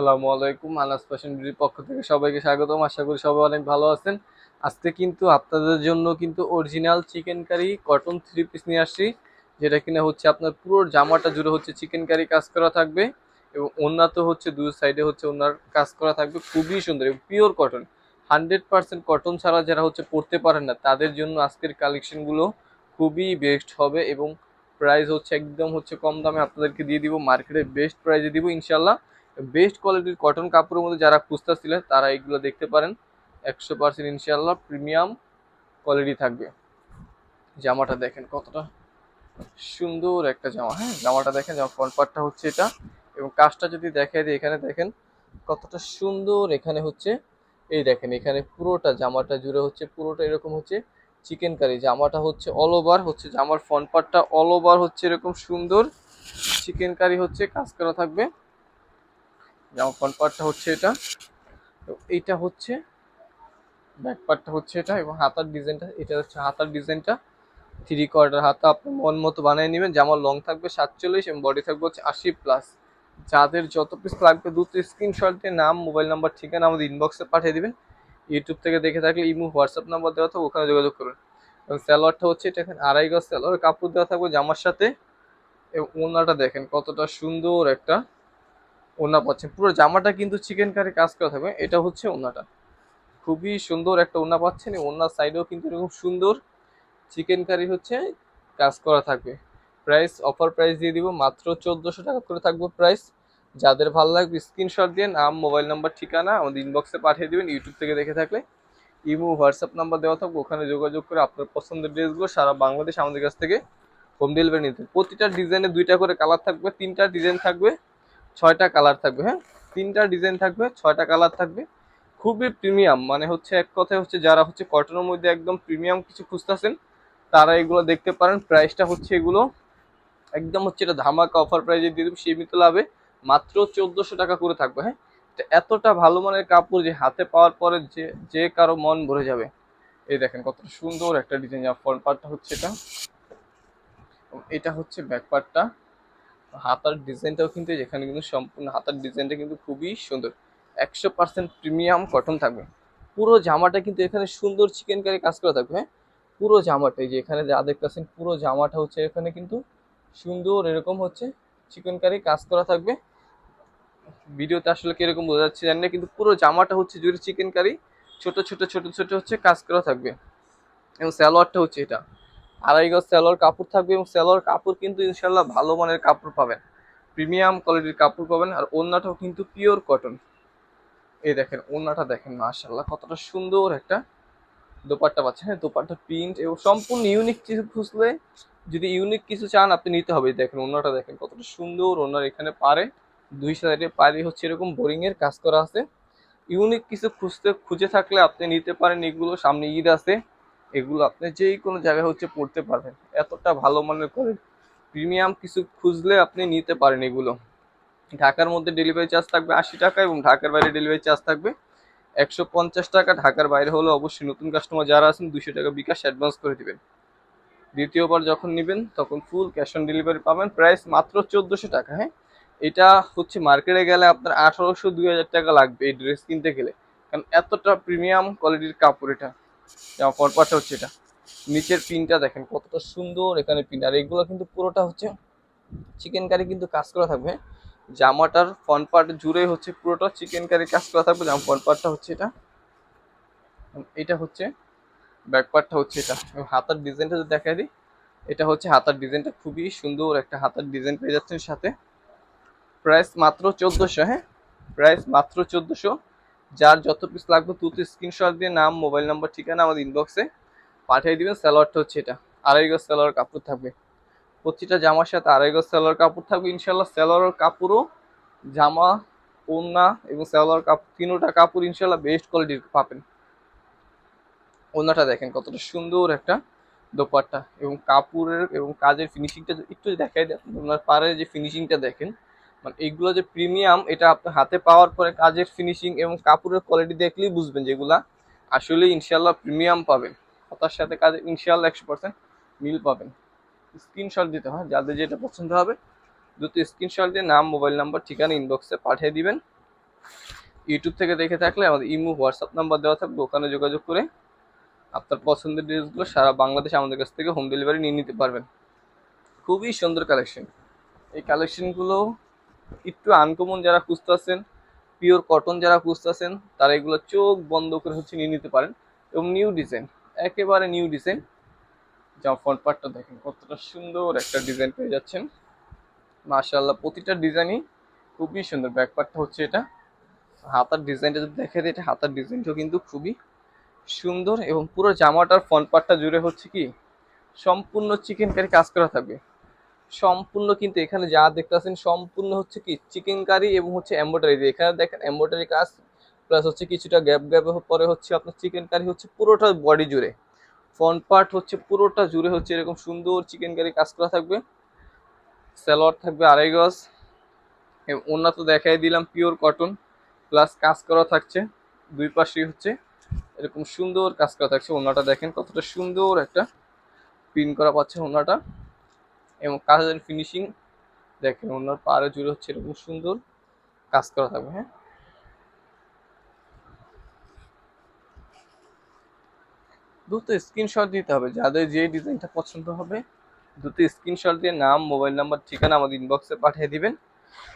আসসালামু আলাইকুম, আনাস ফ্যাশন বিউটির পক্ষ থেকে সবাইকে স্বাগতম। আশা করি সবাই অনেক ভালো আছেন। আজকে কিন্তু আপনাদের জন্য কিন্তু original chikankari cotton three piece নিয়ে আসছি, যেটা কিনা হচ্ছে আপনার পুরো জামাটা জুড়ে হচ্ছে চিকেন কারি কাজ করা থাকবে এবং ওন্না তো হচ্ছে দুই সাইডে হচ্ছে ওনার কাজ করা থাকবে, খুবই সুন্দর এবং pure cotton hundred percent cotton ছাড়া যারা হচ্ছে পড়তে পারেন না, তাদের জন্য আজকের কালেকশনগুলো খুবই বেস্ট হবে এবং প্রাইস হচ্ছে একদম হচ্ছে কম দামে আপনাদেরকে দিয়ে দিব মার্কেটে বেস্ট প্রাইসে দিব ইনশাল্লাহ বেস্ট কোয়ালিটির কটন কাপড়ের মধ্যে যারা খুঁজতেছিলেন তারা এইগুলো দেখতে পারেন। একশো পার্সেন্ট ইনশাল্লাহ প্রিমিয়াম কোয়ালিটি থাকবে। জামাটা দেখেন কতটা সুন্দর একটা জামা। হ্যাঁ জামাটা দেখেন, জামা ফ্রন্ট পার্টটা হচ্ছে এটা। এবং কাজটা যদি দেখাই দিই, এখানে দেখেন কতটা সুন্দর এখানে হচ্ছে। এই দেখেন, এখানে পুরোটা জামাটা জুড়ে হচ্ছে, পুরোটা এরকম হচ্ছে চিকেন কারি জামাটা হচ্ছে অল ওভার হচ্ছে জামার ফ্রন্ট পার্টটা অল ওভার হচ্ছে এরকম সুন্দর। চিকেন কারি হচ্ছে কাজ করা থাকবে। জামা ফ্রন্ট পার্টটা হচ্ছে এটা, তো এইটা হচ্ছে ব্যাক পার্টটা হচ্ছে এটা এবং হাতার ডিজাইনটা এটা হচ্ছে হাতার ডিজাইনটা থ্রি কোয়ার্টার হাতা আপনি মন মতো বানিয়ে নেবেন জামার লং থাকবে সাতচল্লিশ এবং বডি থাকবে হচ্ছে আশি প্লাস যাদের যত পিস লাগবে, দ্রুত স্ক্রিনশট দিয়ে নাম মোবাইল নাম্বার ঠিকানা আমাদের ইনবক্সে পাঠিয়ে দেবেন। ইউটিউব থেকে দেখে থাকলে ইমো হোয়াটসঅ্যাপ নাম্বার দেওয়া থাকবে, ওখানে যোগাযোগ করুন এবং স্যালোয়ারটা হচ্ছে এটা এখানে আড়াই গজ স্যালোয়ার কাপড় দেওয়া থাকবে জামার সাথে। এবং ওনাটা দেখেন কতটা সুন্দর একটা ওনা পাচ্ছেন। পুরো জামাটা কিন্তু চিকেন কারি কাজ করা থাকবে। এটা হচ্ছে ওনাটা খুবই সুন্দর একটা ওনা পাচ্ছেন। ওনার সাইডেও কিন্তু এরকম সুন্দর চিকেন কারি হচ্ছে কাজ করা থাকবে। প্রাইস অফার প্রাইস দিয়ে দিব মাত্র চোদ্দোশো টাকা করে থাকবে প্রাইস যাদের ভালো লাগবে স্ক্রিনশট দিয়ে নাম মোবাইল নাম্বার ঠিকানা আমাদের ইনবক্সে পাঠিয়ে দেবেন ইউটিউব থেকে দেখে থাকলে। ইমো হোয়াটসঅ্যাপ নাম্বার দেওয়া থাকবে, ওখানে যোগাযোগ করে আপনার পছন্দের ড্রেসগুলো সারা বাংলাদেশ আমাদের কাছ থেকে হোম ডেলিভারি নিতে প্রতিটা ডিজাইনে দুইটা করে কালার থাকবে, তিনটা ডিজাইন থাকবে। ছয়টা কালার থাকবে হ্যাঁ? তিনটা ডিজাইন থাকবে, ছয়টা কালার থাকবে। খুবই প্রিমিয়াম মানে হচ্ছে এক কথায় হচ্ছে যারা হচ্ছে কটনের মধ্যে একদম প্রিমিয়াম কিছু খুঁজতেছেন, তারা এগুলো দেখতে পারেন। প্রাইসটা হচ্ছে এগুলো, একদম হচ্ছে এটা ধামাকা অফার প্রাইজে দিয়ে দেবো, সীমিত লাভে মাত্র চোদ্দোশো টাকা করে থাকবে হ্যাঁ? এতটা ভালো মানের কাপড় যে হাতে পাওয়ার পরে যে যে কারও মন ভরে যাবে। এই দেখেন কতটা সুন্দর একটা ডিজাইন ফ্রন্ট পার্টটা হচ্ছে এটা। এটা হচ্ছে ব্যাক পার্টটা হাতার ডিজাইনটাও কিন্তু এখানে কিন্তু সম্পূর্ণ, হাতার ডিজাইনটা কিন্তু খুবই সুন্দর। একশো পার্সেন্ট প্রিমিয়াম কটন থাকবে। পুরো জামাটা কিন্তু এখানে সুন্দর চিকেন কারি কাজ করা থাকবে হ্যাঁ? পুরো জামাটা যে এখানে যা দেখতেছেন, পুরো জামাটা হচ্ছে এখানে কিন্তু সুন্দর এরকম হচ্ছে চিকেন কারি কাজ করা থাকবে। ভিডিওতে আসলে কীরকম বোঝা যাচ্ছে জানি না, কিন্তু পুরো জামাটা হচ্ছে জুড়ে চিকেন কারি ছোট ছোট ছোট ছোট হচ্ছে কাজ করা থাকবে। এবং স্যালোয়ারটা হচ্ছে এটা। আড়াই গজ স্যালোয়ার কাপড় থাকবে এবং স্যালোয়ার কাপড় কিন্তু ইনশাল্লাহ ভালো মানের কাপড় পাবেন। প্রিমিয়াম কোয়ালিটির কাপড় পাবেন আর ওড়নাটাও কিন্তু পিওর কটন এই দেখেন, ওড়নাটা দেখেন মাশাল্লাহ কতটা সুন্দর একটা দোপাট্টা পাচ্ছেন হ্যাঁ দোপাট্টা প্রিন্ট এবং সম্পূর্ণ ইউনিক কিছু খুঁজলে যদি ইউনিক কিছু চান, আপনি নিতে হবে। দেখেন ওনাটা দেখেন, কতটা সুন্দর ওনার এখানে পারে দুই সাইডে পারে হচ্ছে এরকম বোরিংয়ের কাজ করা আছে। ইউনিক কিছু খুঁজতে, খুঁজে থাকলে আপনি নিতে পারেন, এগুলো সামনে ঈদ আছে। এগুলো আপনি যেই কোনো জায়গায় হচ্ছে পড়তে পারবেন। এতটা ভালো মানের করে প্রিমিয়াম কিছু খুঁজলে আপনি নিতে পারেন এগুলো। ঢাকার মধ্যে ডেলিভারি চার্জ থাকবে আশি টাকা এবং ঢাকার বাইরে ডেলিভারি চার্জ থাকবে একশো পঞ্চাশ টাকা। ঢাকার বাইরে হলে অবশ্যই নতুন কাস্টমার যারা আছেন দুশো টাকা বিকাশ অ্যাডভান্স করে দেবেন। দ্বিতীয়বার যখন নেবেন, তখন ফুল ক্যাশ অন ডেলিভারি পাবেন। প্রাইস মাত্র চোদ্দোশো টাকা হ্যাঁ? এটা হচ্ছে মার্কেটে গেলে আপনার আঠারোশো, দুই হাজার টাকা লাগবে এই ড্রেস কিনতে গেলে। কারণ এতটা প্রিমিয়াম কোয়ালিটির কাপড় এটা। ফরপাটটা হচ্ছে এটা। নিচের পিনটা দেখেন, কতটা সুন্দর এখানে পিন। আর এগুলো কিন্তু পুরোটা হচ্ছে চিকেন কারি কিন্তু কাজ করা থাকবে। জামাটার ফ্রন্ট পার্ট জুড়ে হচ্ছে পুরোটা চিকেন কারি কাজ করা থাকবে। জামা ফ্রন্ট পার্টটা হচ্ছে এটা। এটা হচ্ছে ব্যাক পার্টটা হচ্ছে এটা। হাতার ডিজাইনটা যদি দেখাই দিই, এটা হচ্ছে হাতার ডিজাইনটা খুবই সুন্দর একটা হাতার ডিজাইন পেয়ে যাচ্ছেন সাথে। প্রাইস মাত্র চোদ্দোশো হ্যাঁ? প্রাইস মাত্র চোদ্দোশো। যার যত পিস লাগবে তত স্ক্রিনশট দিয়ে নাম মোবাইল নাম্বার ঠিকানা আমাদের ইনবক্সে পাঠিয়ে দিবেন। স্যালোয়ারটা হচ্ছে এটা। আড়াই গজ স্যালোয়ার কাপড় থাকবে। প্রতিটা জামার সাথে আড়াই গজ স্যালোয়ার কাপড় থাকবে। ইনশাল্লাহ স্যালোয়ার কাপড়ও জামা, ওড়না এবং স্যালোয়ার কাপড় তিনোটা কাপড় ইনশাল্লাহ বেস্ট কোয়ালিটির পাবেন। ওনাটা দেখেন কতটা সুন্দর একটা দোপাট্টা এবং কাপড়ের এবং কাজের ফিনিশিংটা একটু দেখাই দেন। ওনার পাড়ের যে ফিনিশিংটা দেখেন মানে এইগুলো যে প্রিমিয়াম এটা আপনার হাতে পাওয়ার পরে কাজের ফিনিশিং এবং কাপড়ের কোয়ালিটি দেখলেই বুঝবেন যেগুলা। আসলে ইনশাল্লাহ প্রিমিয়াম পাবেন। তার সাথে কাজে ইনশাল্লাহ একশো পার্সেন্ট মিল পাবেন। স্ক্রিনশট দিতে হয়, যাদের যেটা পছন্দ হবে, দ্রুত স্ক্রিনশট দিয়ে নাম মোবাইল নাম্বার ঠিকানা ইনবক্সে পাঠিয়ে দিবেন। ইউটিউব থেকে দেখে থাকলে আমাদের ইমো হোয়াটসঅ্যাপ নাম্বার দেওয়া থাকবে, ওখানে যোগাযোগ করে আপনার পছন্দের ড্রেসগুলো সারা বাংলাদেশে আমাদের কাছ থেকে হোম ডেলিভারি নিয়ে নিতে পারবেন। খুবই সুন্দর কালেকশন এই কালেকশনগুলো একটু আনকমন যারা খুঁজতেছেন পিওর কটন যারা খুঁজতেছেন তারা এগুলো চোখ বন্ধ করে হচ্ছে নিয়ে নিতে পারেন এবং নিউ ডিজাইন একেবারে নিউ ডিজাইন যা ফ্রন্ট পার্টটা দেখেন, কতটা সুন্দর একটা ডিজাইন পেয়ে যাচ্ছেন। মাশাআল্লাহ, প্রতিটা ডিজাইনই খুবই সুন্দর। ব্যাক পার্টটা হচ্ছে এটা। হাতার ডিজাইনটা যদি দেখে এটা হাতার ডিজাইনটাও কিন্তু খুবই সুন্দর এবং পুরো জামাটার ফ্রন্ট পার্টটা জুড়ে হচ্ছে কি, সম্পূর্ণ চিকেন কারি কাজ করা থাকবে। সম্পূর্ণ কিন্তু এখানে যা দেখতেছেন সম্পূর্ণ হচ্ছে কি চিকেন কারি এবং হচ্ছে এম্ব্রয়ডারি দিয়ে। এখানে দেখেন এম্ব্রয়ডারি কাজ প্লাস হচ্ছে কিছুটা গ্যাপ গ্যাপ পরে হচ্ছে আপনার চিকেন কারি হচ্ছে পুরোটা বডি জুড়ে। ফ্রন্ট পার্ট হচ্ছে পুরোটা জুড়ে হচ্ছে এরকম সুন্দর চিকেন কারি কাজ করা থাকবে। স্যালোয়ার থাকবে আড়াই গজ। এবং ওনা তো দেখাই দিলাম পিওর কটন প্লাস কাজ করা থাকছে। দুই পাশেই হচ্ছে এরকম সুন্দর কাজ করা থাকছে ওনাটা দেখেন, কতটা সুন্দর একটা পিন করা পাচ্ছে ওনাটা এবং কাজের ফিনিশিং দেখেন ওনার পাড়ে জুড়ে হচ্ছে এরকম সুন্দর কাজ করা থাকবে হ্যাঁ? দ্রুত স্ক্রিনশট দিতে হবে, যাদের যে ডিজাইনটা পছন্দ হবে, দ্রুত স্ক্রিনশট দিয়ে নাম মোবাইল নাম্বার ঠিকানা আমাদের ইনবক্সে পাঠিয়ে দিবেন।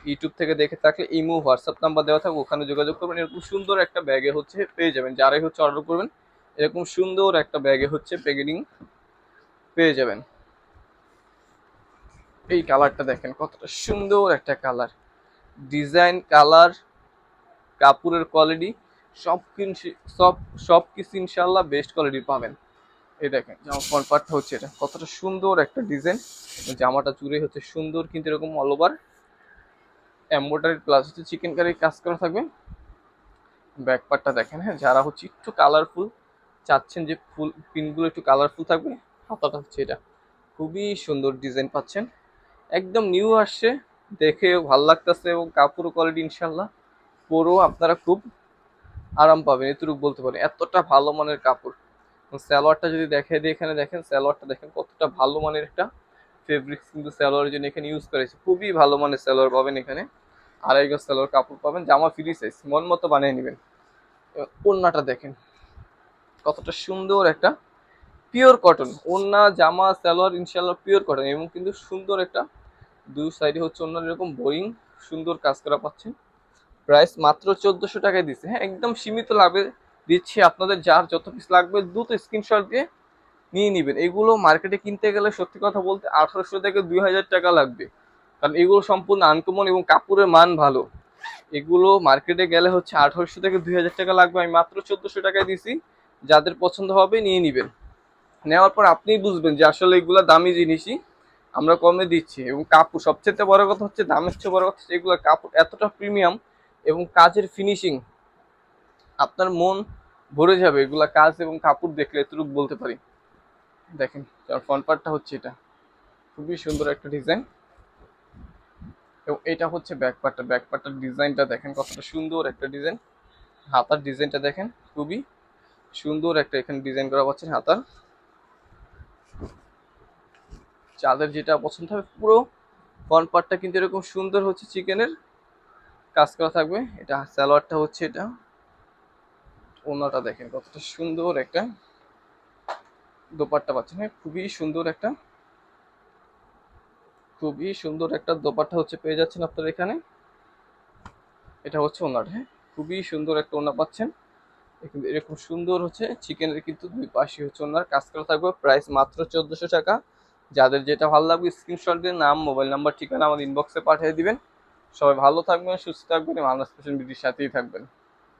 ইউটিউব থেকে দেখে থাকলে ইমো হোয়াটসঅ্যাপ নাম্বার দেওয়া থাকবে, ওখানে যোগাযোগ করবেন। এরকম সুন্দর একটা ব্যাগে হচ্ছে পেয়ে যাবেন। যারাই হচ্ছে অর্ডার করবেন, এরকম সুন্দর একটা ব্যাগে হচ্ছে প্যাকেটিং পেয়ে যাবেন। এই কালারটা দেখেন, কতটা সুন্দর একটা কালার। ডিজাইন, কালার, কাপড়ের কোয়ালিটি, সব সব সব কিছু ইনশাল্লাহ বেস্ট কোয়ালিটি পাবেন। এই দেখেন, জামা ফ্রন্ট পার্টটা হচ্ছে এটা, কতটা সুন্দর একটা ডিজাইন। জামাটা চুরে হচ্ছে সুন্দর, কিন্তু এরকম অল ওভার এম্ব্রয়ডারি প্লাস হচ্ছে চিকেন কারির কাজ করা থাকবে। ব্যাক পার্টটা দেখেন হ্যাঁ যারা হচ্ছে একটু কালারফুল চাচ্ছেন যে ফুল পিনগুলো একটু কালারফুল থাকবে, হাতাটা হচ্ছে এটা। খুবই সুন্দর ডিজাইন পাচ্ছেন। একদম নিউ আসছে। দেখে ভালো লাগতেছে এবং কাপড় কোয়ালিটি ইনশাল্লাহ পরেও আপনারা খুব আরাম পাবেন, এতটুকু বলতে পারেন এতটা ভালো মানের কাপড়। স্যালোয়ারটা যদি দেখে, দিয়ে এখানে দেখেন স্যালোয়ারটা দেখেন, কতটা ভালো মানের একটা ফেব্রিক্স কিন্তু স্যালোয়ারের জন্য এখানে ইউজ করেছে খুবই ভালো মানের স্যালোয়ার পাবেন এখানে। আড়াই গজ স্যালোয়ার কাপড় পাবেন, জামা ফ্রি সাইজ মন মতো বানিয়ে নেবেন। ওড়নাটা দেখেন। কতটা সুন্দর একটা পিওর কটন ওড়না, জামা স্যালোয়ার ইনশাল্লাহ পিওর কটন এবং কিন্তু সুন্দর একটা দুই সাইডে হচ্ছে অন্য এরকম বোরিং সুন্দর কাজ করা পাচ্ছেন। প্রাইস মাত্র চোদ্দোশো টাকায় দিচ্ছে। হ্যাঁ একদম সীমিত লাভে দিচ্ছি আপনাদের। যার যত পিস লাগবে, দ্রুত স্ক্রিনশট দিয়ে নিয়ে নেবেন। এগুলো মার্কেটে কিনতে গেলে সত্যি কথা বলতে আঠারোশো থেকে দুই হাজার টাকা লাগবে। কারণ এগুলো সম্পূর্ণ আনকমন এবং কাপড়ের মান ভালো। এগুলো মার্কেটে গেলে হচ্ছে আঠারোশো থেকে দুই হাজার টাকা লাগবে। আমি মাত্র চোদ্দোশো টাকায় দিছি। যাদের পছন্দ হবে নিয়ে নেবেন। নেওয়ার পর আপনিই বুঝবেন যে আসলে এগুলো দামি জিনিসই আমরা কমে দিচ্ছি। এবং কাপড় সবচেয়ে বড় কথা হচ্ছে দামের চেয়ে বড় কথা হচ্ছে এগুলো কাপড় এতটা প্রিমিয়াম এবং কাজের ফিনিশিং আপনার মন ভরে যাবে এগুলা কাজ এবং কাপড় দেখলে, এতটুকু বলতে পারি। দেখেন ফ্রন্ট পার্টটা হচ্ছে এটা। খুবই সুন্দর একটা ডিজাইন এবং এটা হচ্ছে ব্যাক পার্টটা ব্যাক পার্টটার ডিজাইনটা দেখেন কতটা সুন্দর একটা ডিজাইন হাতার ডিজাইনটা দেখেন, খুবই সুন্দর একটা এখানে ডিজাইন করা পাচ্ছেন হাতার। চাঁদের যেটা পছন্দ হবে, পুরো ফ্রন্ট পার্টটা কিন্তু এরকম সুন্দর হচ্ছে চিকেনের কাজ করা থাকবে। এটা সালোয়ারটা হচ্ছে এটা। ওনাটা দেখেন কতটা সুন্দর একটা দোপাট্টা পাচ্ছেন। হ্যাঁ খুবই সুন্দর একটা, খুবই সুন্দর একটা দোপাট্টা হচ্ছে পেয়ে যাচ্ছেন আপনার এখানে। এটা হচ্ছে ওনার হ্যাঁ খুবই সুন্দর একটা ওনা পাচ্ছেন। এরকম সুন্দর হচ্ছে চিকেনের কিন্তু দুই পাশে হচ্ছে ওনার কাজ করা থাকবে। প্রাইস মাত্র চোদ্দোশো টাকা। যাদের যেটা ভালো লাগবে স্ক্রিনশট দিয়ে নাম মোবাইল নাম্বার ঠিকানা আমাদের ইনবক্সে পাঠিয়ে দিবেন। সবাই ভালো থাকবেন, সুস্থ থাকবেন এবং আমরা স্পেশাল বিটির সাথেই থাকবেন।